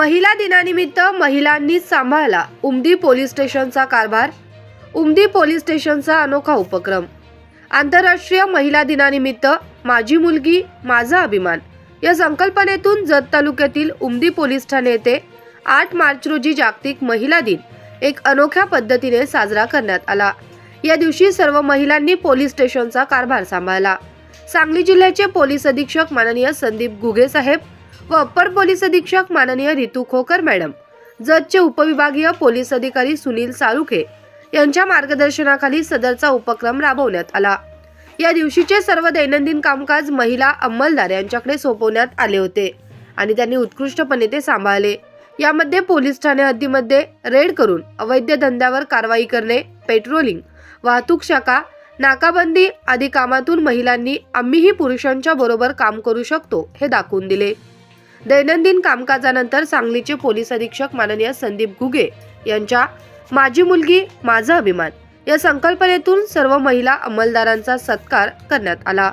महिला दिनानिमित्त महिलांनी सांभाळला उमदी पोलीस स्टेशनचा कारभार उमदी पोलीस स्टेशनचा अनोखा उपक्रम. आंतरराष्ट्रीय महिला दिनानिमित्त माझी मुलगी माझा अभिमान या संकल्पनेतून जत तालुक्यातील उमदी पोलीस ठाणे येथे आठ मार्च रोजी जागतिक महिला दिन एक अनोख्या पद्धतीने साजरा करण्यात आला. या दिवशी सर्व महिलांनी पोलीस स्टेशनचा कारभार सांभाळला. सांगली जिल्ह्याचे पोलीस अधीक्षक माननीय संदीप घुगे साहेब व अप्पर पोलीस अधीक्षक माननीय रितू खोकर मॅडम जतचे उपविभागीय पोलीस अधिकारी सुनील सारुखे यांच्या मार्गदर्शनाखाली सदरचा उपक्रम राबवण्यात आला. या दिवशीचे सर्व दैनंदिन कामकाज महिला अंमलदार यांच्याकडे सोपवण्यात आले होते आणि त्यांनी उत्कृष्टपणे ते सांभाळले. यामध्ये पोलीस ठाणे हद्दीमध्ये रेड करून अवैध धंद्यावर कारवाई करणे पेट्रोलिंग वाहतूक शाखा नाकाबंदी आदी कामातून महिलांनी आम्हीही पुरुषांच्या बरोबर काम करू शकतो हे दाखवून दिले. दैनंदिन कामकाजानंतर सांगलीचे पोलीस अधीक्षक माननीय संदीप घुगे यांच्या माझी मुलगी माझा अभिमान या संकल्पनेतून सर्व महिला अंमलदारांचा सत्कार करण्यात आला.